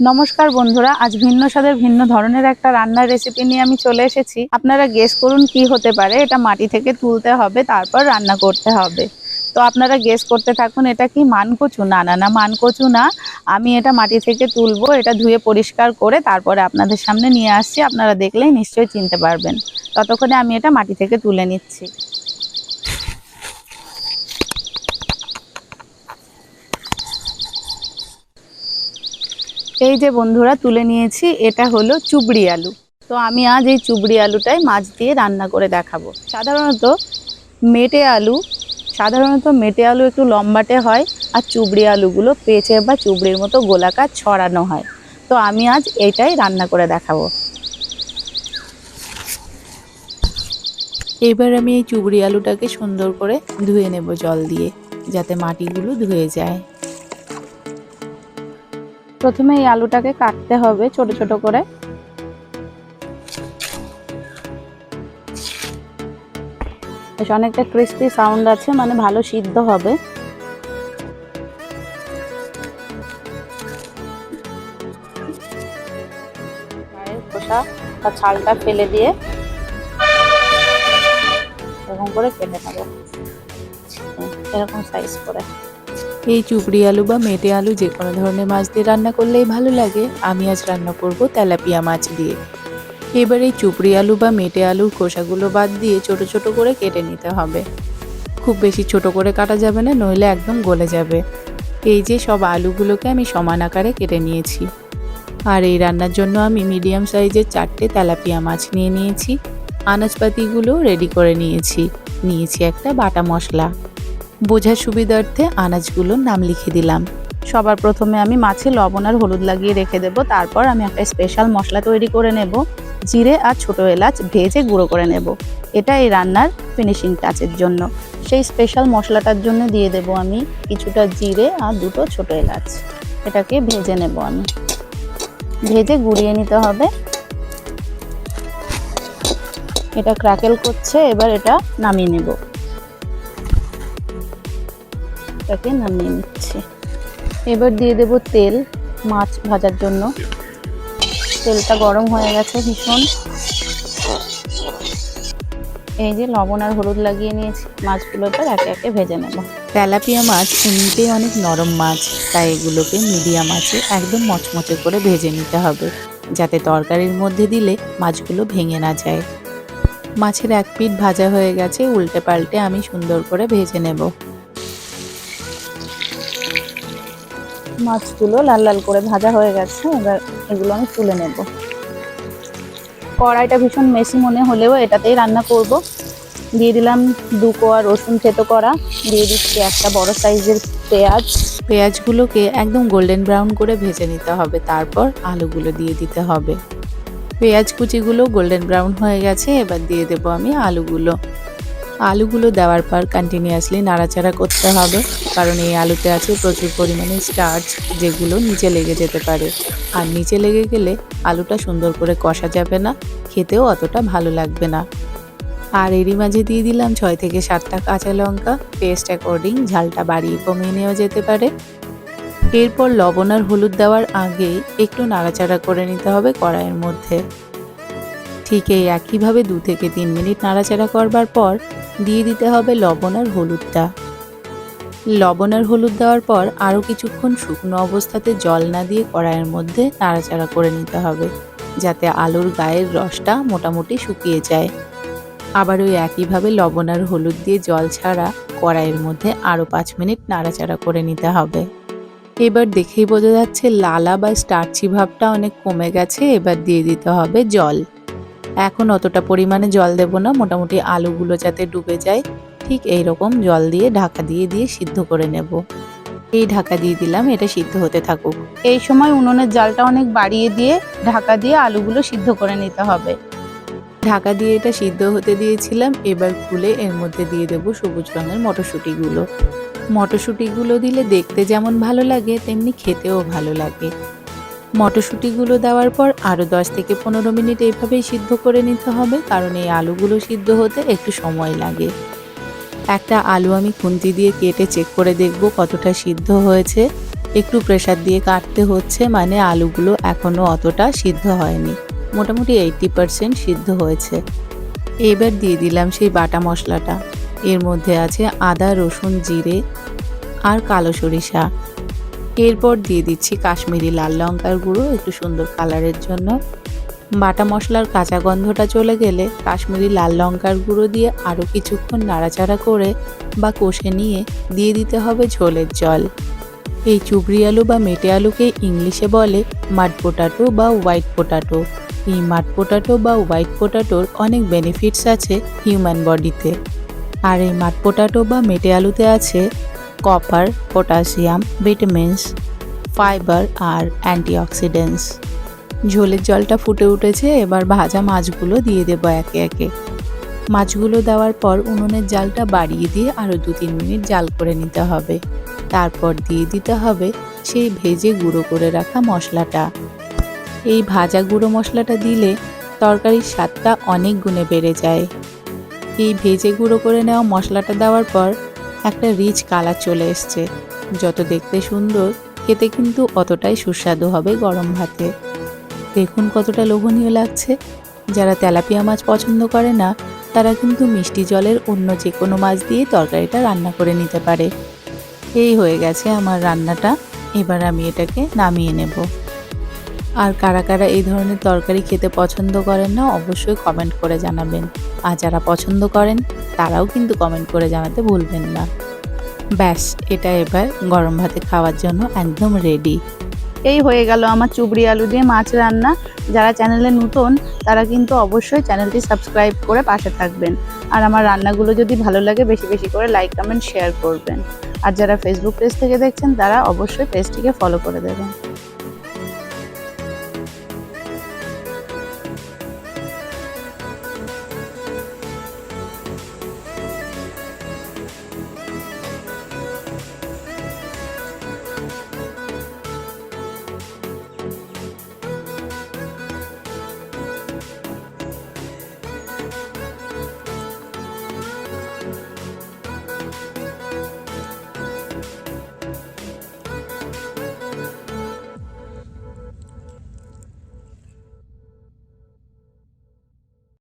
নমস্কার বন্ধুরা, আজ ভিন্ন স্বাদের ভিন্ন ধরনের একটা রান্নার রেসিপি নিয়ে আমি চলে এসেছি। আপনারা গেস করুন কি হতে পারে, এটা মাটি থেকে তুলতে হবে, তারপর রান্না করতে হবে। তো আপনারা গেস করতে থাকুন, এটা কি মানকচু? না না না, মানকচু না। আমি এটা মাটি থেকে তুলবো, এটা ধুয়ে পরিষ্কার করে তারপরে আপনাদের সামনে নিয়ে আসছি, আপনারা দেখলেই নিশ্চয়ই চিনতে পারবেন। ততক্ষণে আমি এটা মাটি থেকে তুলে নিচ্ছি। এই যে বন্ধুরা, তুলে নিয়েছি, এটা হলো চুবড়ি আলু। তো আমি আজ এই চুবড়ি আলুটাই মাছ দিয়ে রান্না করে দেখাবো। সাধারণত মেটে আলু, সাধারণত মেটে আলু একটু লম্বাটে হয়, আর চুবড়ি আলুগুলো পেঁচে বা চুবড়ির মতো গোলাকার ছড়ানো হয়। তো আমি আজ এটাই রান্না করে দেখাবো। এবার আমি এই চুবড়ি আলুটাকে সুন্দর করে ধুয়ে নেব জল দিয়ে, যাতে মাটিগুলো ধুয়ে যায়। প্রথমে এই আলুটাকে কাটতে হবে ছোট ছোট করে। বেশ অনেকটা ক্রিস্পি সাউন্ড আছে মানে ভালো সিদ্ধ হবে। ছালটা ফেলে দিয়ে এরকম করে কেটে নেব। এরকম সাইজ করে। এই চুবড়ি আলু বা মেটে আলু যে কোনো ধরনের মাছ দিয়ে রান্না করলেই ভালো লাগে। আমি আজ রান্না করব তেলাপিয়া মাছ দিয়ে। এবার এই চুবড়ি আলু বা মেটে আলুর খোসাগুলো বাদ দিয়ে ছোট ছোট করে কেটে নিতে হবে। খুব বেশি ছোট করে কাটা যাবে না, নইলে একদম গলে যাবে। এই যে সব আলুগুলোকে আমি সমান আকারে কেটে নিয়েছি। আর এই রান্নার জন্য আমি মিডিয়াম সাইজের চারটে তেলাপিয়া মাছ নিয়ে নিয়েছি। আনাজপাতিগুলো রেডি করে নিয়েছি। নিয়েছি একটা বাটা মশলা। বোঝার সুবিধার্থে আনাজগুলোর নাম লিখে দিলাম। সবার প্রথমে আমি মাছে লবণ আর হলুদ লাগিয়ে রেখে দেব, তারপর আমি একটা স্পেশাল মশলা তৈরি করে নেব, জিরে আর ছোটো এলাচ ভেজে গুঁড়ো করে নেব। এটা এই রান্নার ফিনিশিং টাচের জন্য। সেই স্পেশাল মশলাটার জন্য দিয়ে দেব আমি কিছুটা জিরে আর দুটো ছোটো এলাচ। এটাকে ভেজে নেব আমি। ভেজে গুঁড়িয়ে নিতে হবে। এটা ক্র্যাকেল করছে, এবার এটা নামিয়ে নেব। এটাকে নামিয়ে নিচ্ছি। এবার দিয়ে দেব তেল মাছ ভাজার জন্য। তেলটা গরম হয়ে গেছে ভীষণ। এই যে লবণ আর হলুদ লাগিয়ে নিয়েছি, মাছগুলো এবার একে একে ভেজে নেব। তেলাপিয়া মাছ এমনিতেই অনেক নরম মাছ, তাই এগুলোকে মিডিয়াম আছে একদম মচমচে করে ভেজে নিতে হবে, যাতে তরকারির মধ্যে দিলে মাছগুলো ভেঙে না যায়। মাছের এক পিঠ ভাজা হয়ে গেছে, উল্টে পাল্টে আমি সুন্দর করে ভেজে নেব। মাছগুলো লাল লাল করে ভাজা হয়ে গেছে, এবার এগুলো আমি তুলে নেব। কড়াইটা ভীষণ মেশি মনে হলেও এটাতেই রান্না করব। দিয়ে দিলাম দু কোয়া রসুন থেতো করা, দিয়ে দিচ্ছি একটা বড় সাইজের পেঁয়াজ। পেঁয়াজগুলোকে একদম গোল্ডেন ব্রাউন করে ভেজে নিতে হবে, তারপর আলুগুলো দিয়ে দিতে হবে। পেঁয়াজ কুচিগুলো গোল্ডেন ব্রাউন হয়ে গেছে, এবার দিয়ে দেব আমি আলুগুলো। আলুগুলো দেওয়ার পর কন্টিনিউয়াসলি নাড়াচাড়া করতে হবে। কারণ এই আলুতে আছে প্রচুর পরিমাণে স্টার্চ যেগুলো নিচে লেগে যেতে পারে। আর নিচে লেগে গেলে আলুটা সুন্দর করে কষা যাবে না, খেতেও অতটা ভালো লাগবে না। আর এরই মাঝে দিয়ে দিলাম ছয় থেকে সাতটা কাঁচা লঙ্কা। পেস্ট অ্যাকর্ডিং ঝালটা বাড়িয়ে কমিয়ে নেওয়া যেতে পারে। এরপর লবণ আর হলুদ দেওয়ার আগে একটু নাড়াচাড়া করে নিতে হবে কড়াইয়ের মধ্যে। ঠিক এই একইভাবে দু থেকে তিন মিনিট নাড়াচাড়া করবার পর দিয়ে দিতে হবে লবণ আর হলুদটা। লবণ আর হলুদ দেওয়ার পর আরও কিছুক্ষণ শুকনো অবস্থাতে জল না দিয়ে কড়াইয়ের মধ্যে নাড়াচাড়া করে নিতে হবে, যাতে আলুর গায়ের রসটা মোটামুটি শুকিয়ে যায়। আবার ওই একইভাবে লবণ আর হলুদ দিয়ে জল ছাড়া কড়াইয়ের মধ্যে আরও পাঁচ মিনিট নাড়াচাড়া করে নিতে হবে। এবার দেখেই বোঝা যাচ্ছে লালা বা স্টার্চি ভাবটা অনেক কমে গেছে, এবার দিয়ে দিতে হবে জল। এখন অতটা পরিমাণে জল দেব না, মোটামুটি আলুগুলো যাতে ডুবে যায়, ঠিক এই রকম জল দিয়ে ঢাকা দিয়ে দিয়ে সিদ্ধ করে নেব। এই ঢাকা দিয়ে দিলাম, এটা সিদ্ধ হতে থাকুক। এই সময় উনুনের জালটা অনেক বাড়িয়ে দিয়ে ঢাকা দিয়ে আলুগুলো সিদ্ধ করে নিতে হবে। ঢাকা দিয়ে এটা সিদ্ধ হতে দিয়েছিলাম, এবার খুলে এর মধ্যে দিয়ে দেবো সবুজ রঙের মটরশুঁটিগুলো। মটরশুঁটিগুলো দিলে দেখতে যেমন ভালো লাগে, তেমনি খেতেও ভালো লাগে। মটরশুঁটিগুলো দেওয়ার পর আরও দশ থেকে পনেরো মিনিট এইভাবেই সিদ্ধ করে নিতে হবে, কারণ এই আলুগুলো সিদ্ধ হতে একটু সময় লাগে। একটা আলু আমি খুন্তি দিয়ে কেটে চেক করে দেখব কতটা সিদ্ধ হয়েছে। একটু প্রেসার দিয়ে কাটতে হচ্ছে মানে আলুগুলো এখনও অতটা সিদ্ধ হয়নি। মোটামুটি এইটটি পারসেন্ট সিদ্ধ হয়েছে। এবার দিয়ে দিলাম সেই বাটা মশলাটা। এর মধ্যে আছে আদা, রসুন, জিরে আর কালো সরিষা। এরপর দিয়ে দিচ্ছি কাশ্মীরি লাল লঙ্কার গুঁড়ো একটু সুন্দর কালারের জন্য। বাটা মশলার কাঁচা গন্ধটা চলে গেলে কাশ্মীরি লাল লঙ্কার গুঁড়ো দিয়ে আরও কিছুক্ষণ নাড়াচাড়া করে বা কষে নিয়ে দিয়ে দিতে হবে ঝোলের জল। এই চুবড়ি আলু বা মেটে আলুকে ইংলিশে বলে মাড পোটাটো বা হোয়াইট পোটাটো। এই মাড পোটাটো বা হোয়াইট পোটাটোর অনেক বেনিফিটস আছে হিউম্যান বডিতে আর এই মাড পোটাটো বা মেটে আলুতে আছে কপার পটাশিয়াম ভিটামিনস ফাইবার আর অ্যান্টিঅক্সিডেন্টস ঝোলের জলটা ফুটে উঠেছে, এবার ভাজা মাছগুলো দিয়ে দেবো একে একে। মাছগুলো দেওয়ার পর উনুনের জালটা বাড়িয়ে দিয়ে আরও দু তিন মিনিট জাল করে নিতে হবে। তারপর দিয়ে দিতে হবে সেই ভেজে গুঁড়ো করে রাখা মশলাটা। এই ভাজা গুঁড়ো মশলাটা দিলে তরকারির স্বাদটা অনেক গুণে বেড়ে যায়। এই ভেজে গুঁড়ো করে নেওয়া মশলাটা দেওয়ার পর একটা রিচ কালার চলে এসছে। যত দেখতে সুন্দর, খেতে কিন্তু অতটাই সুস্বাদু হবে গরম ভাতে। দেখুন কতটা লোভনীয় লাগছে। যারা তেলাপিয়া মাছ পছন্দ করে না, তারা কিন্তু মিষ্টি জলের অন্য যে কোনো মাছ দিয়ে তরকারিটা রান্না করে নিতে পারে। এই হয়ে গেছে আমার রান্নাটা। এবার আমি এটাকে নামিয়ে নেব। আর কারা কারা এই ধরনের তরকারি খেতে পছন্দ করেন না, অবশ্যই কমেন্ট করে জানাবেন। আর যারা পছন্দ করেন, তারাও কিন্তু কমেন্ট করে জানাতে ভুলবেন না। ব্যাস, এটা এবার গরম ভাতে খাওয়ার জন্য একদম রেডি এই হয়ে গেল আমার চুবড়ি আলু দিয়ে মাছ রান্না। যারা চ্যানেলে নতুন, তারা কিন্তু অবশ্যই চ্যানেলটি সাবস্ক্রাইব করে পাশে থাকবেন। আর আমার রান্নাগুলো যদি ভালো লাগে, বেশি বেশি করে লাইক কমেন্ট শেয়ার করবেন। আর যারা ফেসবুক পেজ থেকে দেখছেন, তারা অবশ্যই পেজটিকে ফলো করে দেবেন।